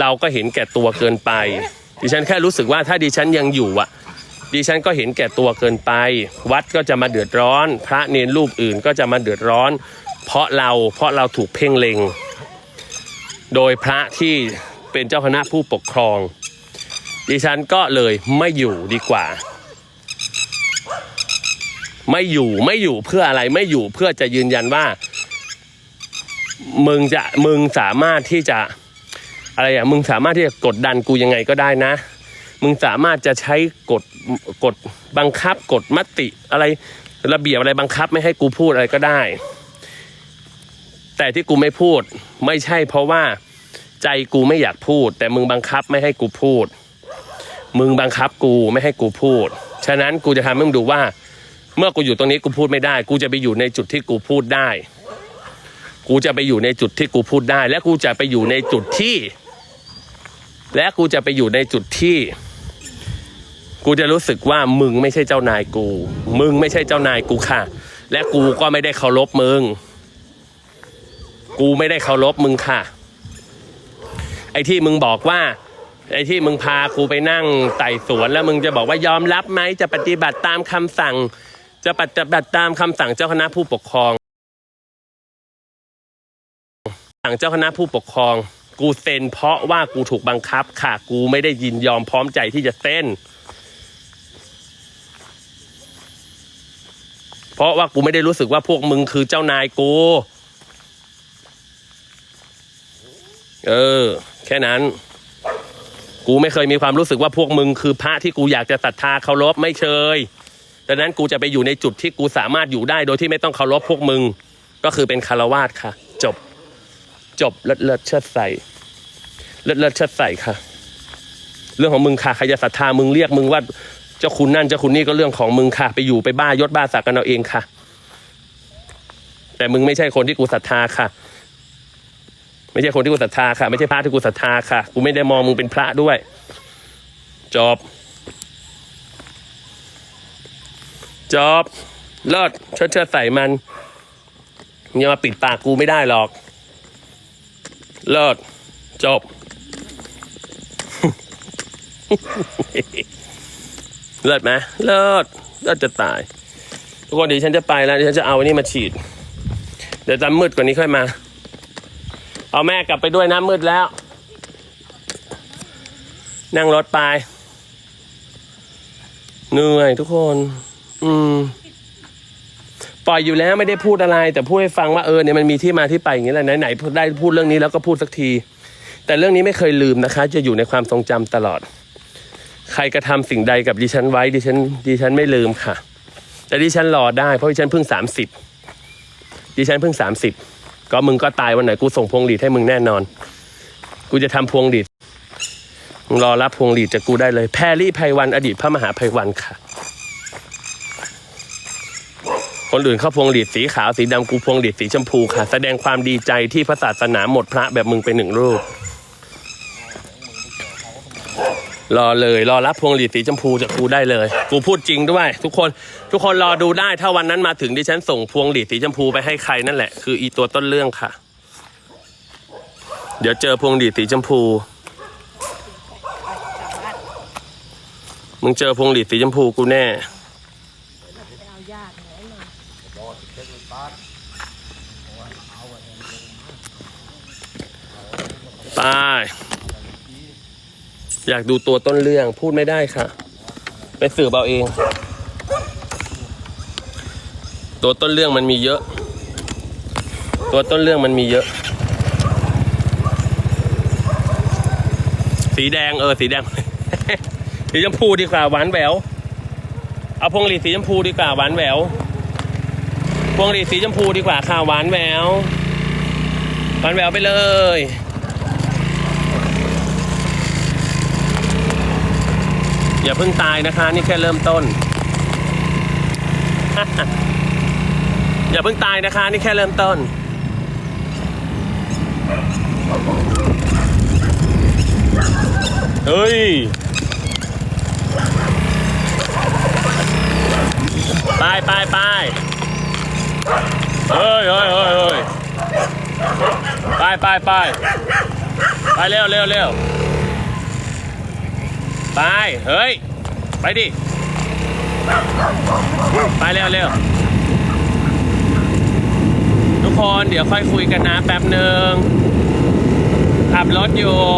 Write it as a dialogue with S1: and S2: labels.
S1: เราก็เห็นแก่ตัวเกินไป ดิฉันแค่รู้สึกว่าถ้าดิฉันยังอยู่อะ ดิฉันก็เห็นแก่ตัวเกินไป วัดก็จะมาเดือดร้อน พระเนรรูปอื่นก็จะมาเดือดร้อน เพราะเราเพราะเราถูกเพ่งเล็ง โดยพระที่เป็นเจ้าคณะผู้ปกครอง ดิฉันก็เลยไม่อยู่ดีกว่า ไม่อยู่ไม่อยู่เพื่ออะไรไม่อยู่เพื่อจะยืนยันว่า มึงจะมึงสามารถที่จะ อะไรอะมึงสามารถที่จะกดดันกูยังไงก็ได้นะ มึงสามารถจะใช้กฎกฎบังคับกฎมติอะไรระเบียบอะไรบังคับไม่ให้กูพูดอะไรก็ได้ แต่ที่กูไม่พูดไม่ใช่เพราะว่าใจกูไม่อยากพูด แต่มึงบังคับไม่ให้กูพูด มึงบังคับกูไม่ให้กูพูด ฉะนั้นกูจะทำให้มึงดูว่า เมื่อกูอยู่ตรงนี้กูพูดไม่ได้ กูจะไปอยู่ในจุดที่กูพูดได้ กูจะไปอยู่ในจุดที่กูพูดได้ และกูจะไปอยู่ในจุดที่ และกูจะไปอยู่ในจุดที่ กูจะรู้สึกว่ามึงไม่ใช่เจ้านายกู มึงไม่ใช่เจ้านายกูค่ะ และกูก็ไม่ได้เคารพมึง กูไม่ได้เคารพมึงค่ะ ไอ้ที่มึงบอกว่า ไอ้ที่มึงพากูไปนั่งไต่สวนแล้วมึงจะบอกว่ายอมรับไหมจะปฏิบัติตามคำสั่ง จะปฏิบัติตามคำสั่งเจ้าคณะผู้ปกครองสั่งเจ้าคณะผู้ปกครอง กูเซ็นเพราะว่ากูถูกบังคับ ค่ะ กูไม่ได้ยินยอมพร้อมใจที่จะเซ็นเพราะว่ากูไม่ได้รู้สึกว่าพวกมึงคือเจ้านายกู เออ แค่นั้น กูไม่เคยมีความรู้สึกว่าพวกมึงคือพระที่กูอยากจะศรัทธาเคารพไม่เคยดังนั้นกูจะไปอยู่ในจุดที่กูสามารถอยู่ได้โดยที่ไม่ต้องเคารพพวกมึง ก็คือเป็นคารวาสค่ะ จบ จบเลิศเลิศเชิดใส่เลิศเลิศเชิดใส่ค่ะ เรื่องของมึงค่ะใครจะศรัทธามึงเรียกมึงว่าเจ้าคุณนั่นเจ้าคุณนี่ก็เรื่องของมึงค่ะ ไปอยู่ไปบ้ายศบ้าศักดิ์กันเอาเองค่ะ แต่มึงไม่ใช่คนที่กูศรัทธาค่ะ ไม่ใช่คนที่กูศรัทธาค่ะ ไม่ใช่พระที่กูศรัทธาค่ะ กูไม่ได้มองมึงเป็นพระด้วย จบ จบเลิศเชิดเชิดใส่มันอย่ามาปิดปากกูไม่ได้หรอก เลิศจบ เลิศไหมเลิศเลิศจะตาย ทุกคนเดี๋ยวฉันจะไปแล้วเดี๋ยวฉันจะเอาอันนี้มาฉีด เดี๋ยวจะมืดกว่านี้ค่อยมา เอาแม่กลับไปด้วยนะมืดแล้ว นั่งรถไป เหนื่อยทุกคน อืม ปล่อยอยู่แล้วไม่ได้พูดอะไร แต่พูดให้ฟังว่าเออเนี่ยมันมีที่มาที่ไปอย่างนี้แหละไหนๆได้พูดเรื่องนี้แล้วก็พูดสักที แต่เรื่องนี้ไม่เคยลืมนะคะ จะอยู่ในความทรงจำตลอด ใครกระทำสิ่งใดกับดิฉันไว้ดิฉันดิฉันไม่ลืมค่ะ แต่ดิฉันรอได้เพราะดิฉันเพิ่งสามสิบดิฉันเพิ่งสามสิบก็มึงก็ตายวันไหนกูส่งพวงหลีดให้มึงแน่นอน กูจะทำพวงหลีดมึงรอรับพวงหลีดจากกูได้เลย แพรรี่ไพวันอดีตพระมหาไพวันค่ะ คนอื่นเขาพวงหลีดสีขาวสีดำกูพวงหลีดสีชมพูค่ะ แสดงความดีใจที่พระศาสนาหมดพระแบบมึงเป็นหนึ่งรูป รอเลย รอรับพวงหลีดสีชมพูจากกูได้เลย กูพูดจริงด้วย ทุกคนทุกคนรอดูได้ถ้าวันนั้นมาถึงดิฉันส่งพวงหลีดสีชมพูไปให้ใครนั่นแหละคืออีตัวต้นเรื่องค่ะ เดี๋ยวเจอพวงหลีดสีชมพู มึงเจอพวงหลีดสีชมพูกูแน่ ตายอยากดูตัวต้นเรื่องพูดไม่ได้ค่ะ ไปสืบเอาเอง ตัวต้นเรื่องมันมีเยอะ ตัวต้นเรื่องมันมีเยอะ สีแดงเออ สีแดง สีชมพูดีกว่าหวานแหววเอาพวงหลีดสีชมพูดีกว่าหวานแหววพวงหลีดสีชมพูดีกว่าค่ะหวานแหววหวานแหววไปเลย อย่าเพิ่งตายนะคะ นี่แค่เริ่มต้น อย่าเพิ่งตายนะคะ นี่แค่เริ่มต้น เฮ้ย ไปไปไปเฮ้ยเฮ้ยเฮ้ยเฮ้ยไปไปไปไปเร็วเร็วเร็ว ไป เฮ้ย ไปดิ ไปเร็วเร็วทุกคนเดี๋ยวค่อยคุยกันนะแป๊บหนึ่งขับรถอยู่